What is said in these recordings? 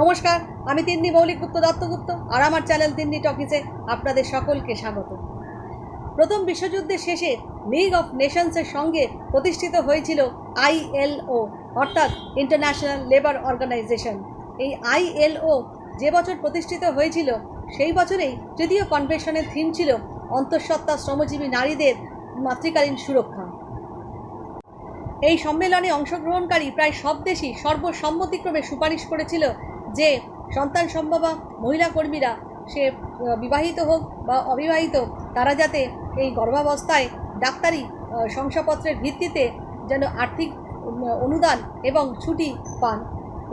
নমস্কার, আমি তিন্নি মৌলিক গুপ্ত দত্তগুপ্ত আর আমার চ্যানেল তিন্নি টকিসে আপনাদের সকলকে স্বাগত। প্রথম বিশ্বযুদ্ধের শেষে লিগ অফ নেশনসের সঙ্গে প্রতিষ্ঠিত হয়েছিল আইএলও অর্থাৎ ইন্টারন্যাশনাল লেবার অর্গানাইজেশন এই আইএলও যে বছর প্রতিষ্ঠিত হয়েছিল, সেই বছরেই তৃতীয় কনভেনশনের থিম ছিল অন্তঃসত্ত্বা শ্রমজীবী নারীদের মাতৃকালীন সুরক্ষা। এই সম্মেলনে অংশগ্রহণকারী প্রায় সব দেশই সর্বসম্মতিক্রমে সুপারিশ করেছিল যে সন্তান সম্ভবা মহিলা কর্মীরা সে বিবাহিত হোক বা অবিবাহিত তারা যাতে এই গর্ভাবস্থায় ডাক্তারি শংসাপত্রের ভিত্তিতে যেন আর্থিক অনুদান এবং ছুটি পান।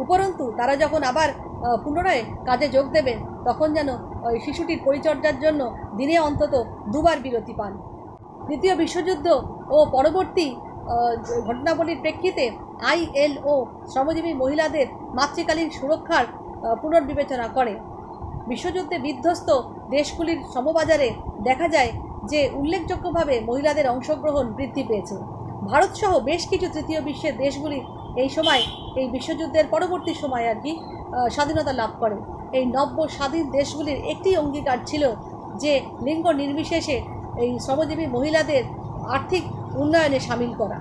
উপরন্তু তারা যখন আবার পুনরায় কাজে যোগ দেবেন, তখন যেন ওই শিশুটির পরিচর্যার জন্য দিনে অন্তত দুবার বিরতি পান। দ্বিতীয় বিশ্বযুদ্ধ ও পরবর্তী ঘটনাবলীর প্রেক্ষিতে আইএলও শ্রমজীবী মহিলাদের মাতৃকালীন সুরক্ষার পুনর্বিবেচনা করে। বিশ্বযুদ্ধে বিধ্বস্ত দেশগুলির সমবাজারে দেখা যায় যে উল্লেখযোগ্যভাবে মহিলাদের অংশগ্রহণ বৃদ্ধি পেয়েছে। ভারতসহ বেশ কিছু তৃতীয় বিশ্বের দেশগুলি এই সময়, এই বিশ্বযুদ্ধের পরবর্তী সময় আর কি স্বাধীনতা লাভ করে। এই নব্য স্বাধীন দেশগুলির একটি অঙ্গীকার ছিল যে লিঙ্গ নির্বিশেষে এই শ্রমজীবী মহিলাদের আর্থিক উন্নয়নে সামিল করা।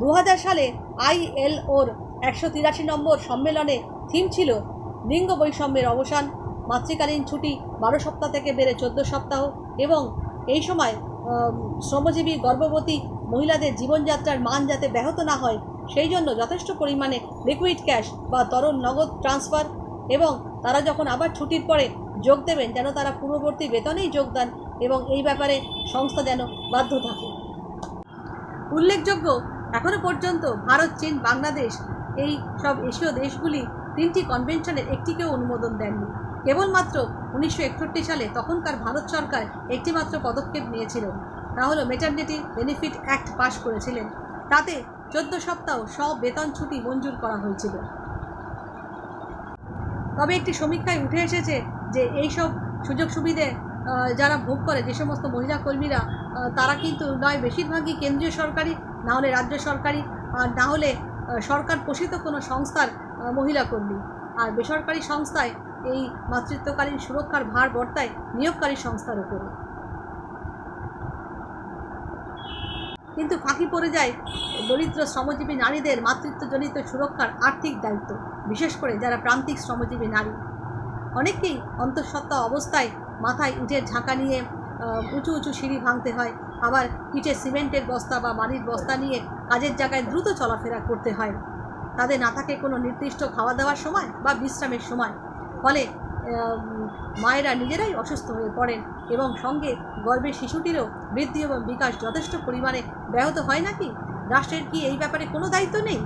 দু সালে আইএলওর একশো তিরাশি নম্বর সম্মেলনে থিম ছিল লিঙ্গ বৈষম্যের অবসান, মাতৃকালীন ছুটি বারো সপ্তাহ থেকে বেড়ে চোদ্দ সপ্তাহ এবং এই সময় শ্রমজীবী, গর্ভবতী মহিলাদের জীবনযাত্রার মান যাতে ব্যাহত না হয়, সেই জন্য যথেষ্ট পরিমাণে লিকুইড ক্যাশ বা তরল নগদ ট্রান্সফার এবং তারা যখন আবার ছুটির পরে যোগ দেবেন, যেন তারা পূর্ববর্তী বেতনেই যোগদান এবং এই ব্যাপারে সংস্থা যেন বাধ্য থাকে। উল্লেখযোগ্য এখনও পর্যন্ত ভারত, চীন, বাংলাদেশ এই সব এশীয় দেশগুলি তিনটি কনভেনশনের একটিকেও অনুমোদন দেননি। কেবলমাত্র উনিশশো একষট্টি সালে তখনকার ভারত সরকার একটিমাত্র পদক্ষেপ নিয়েছিল। তা হলো মেটার্নিটি বেনিফিট অ্যাক্ট পাশ করেছিলেন। তাতে চোদ্দ সপ্তাহ সব বেতন ছুটি মঞ্জুর করা হয়েছিল। তবে একটি সমীক্ষায় উঠে এসেছে যে এইসব সুযোগ সুবিধে যারা ভোগ করে যে সমস্ত মহিলা কর্মীরা তারা কিন্তু নয়, বেশিরভাগই কেন্দ্রীয় সরকারি না হলে রাজ্য সরকারি, আর না হলে সরকার পোষিত কোনো সংস্থার মহিলা কর্মী। আর বেসরকারি সংস্থায় এই মাতৃত্বকালীন সুরক্ষার ভার বর্তায় নিয়োগকারী সংস্থার উপরে। কিন্তু ফাঁকি পড়ে যায় দরিদ্র শ্রমজীবী নারীদের মাতৃত্বজনিত সুরক্ষার আর্থিক দায়িত্ব, বিশেষ করে যারা প্রান্তিক শ্রমজীবী নারী। অনেকেই অন্তঃসত্ত্বা অবস্থায় মাথায় ইটের ঝাঁকা নিয়ে উঁচু উঁচু সিঁড়ি ভাঙতে হয়। আবার ইটের সিমেন্টের বস্তা বা বালির বস্তা নিয়ে কাজের জায়গায় দ্রুত চলাফেরা করতে হয়। তাদের না থাকে কোনো নির্দিষ্ট খাওয়া দাওয়ার সময় বা বিশ্রামের সময়। ফলে মায়েরা নিজেরাই অসুস্থ হয়ে পড়েন এবং সঙ্গে গর্ভের শিশুটিরও বৃদ্ধি এবং বিকাশ যথেষ্ট পরিমাণে ব্যাহত হয় নাকি? রাষ্ট্রের কি এই ব্যাপারে কোনো দায়িত্ব নেই?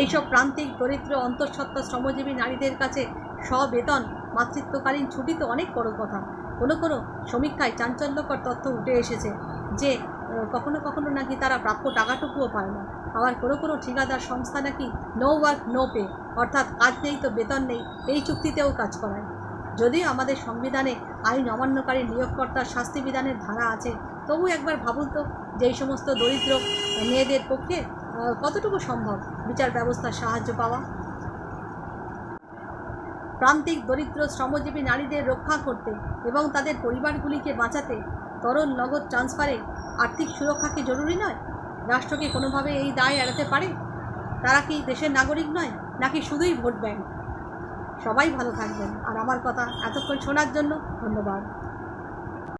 এইসব প্রান্তিক, দরিদ্র, অন্তঃসত্ত্বা শ্রমজীবী নারীদের কাছে স্ববেতন, মাতৃত্বকালীন ছুটি তো অনেক বড় কথা। কোনো কোনো সমীক্ষায় চাঞ্চল্যকর তথ্য উঠে এসেছে যে কখনো কখনো নাকি তারা প্রাপ্য টাকাটুকুও পায় না। আবার কোনো কোনো ঠিকাদার সংস্থা নাকি নো ওয়ার্ক, নো পে, অর্থাৎ কাজ নেই তো বেতন নেই, এই চুক্তিতেও কাজ করায়। যদিও আমাদের সংবিধানে আইন অমান্যকারী নিয়োগকর্তার শাস্তি বিধানের ধারা আছে, তবু একবার ভাবুন তো যে এই সমস্ত দরিদ্র মেয়েদের পক্ষে কতটুকু সম্ভব বিচার ব্যবস্থার সাহায্য পাওয়া? প্রান্তিক, দরিদ্র, শ্রমজীবী নারীদের রক্ষা করতে এবং তাদের পরিবারগুলিকে বাঁচাতে তরল নগদ ট্রান্সফারে আর্থিক সুরক্ষা কি জরুরি নয়? রাষ্ট্রকে কোনোভাবে এই দায় এড়াতে পারে? তারা কি দেশের নাগরিক নয়, নাকি শুধুই ভোট ব্যাংক? সবাই ভালো থাকবেন। আর আমার কথা এতক্ষণ শোনার জন্য ধন্যবাদ।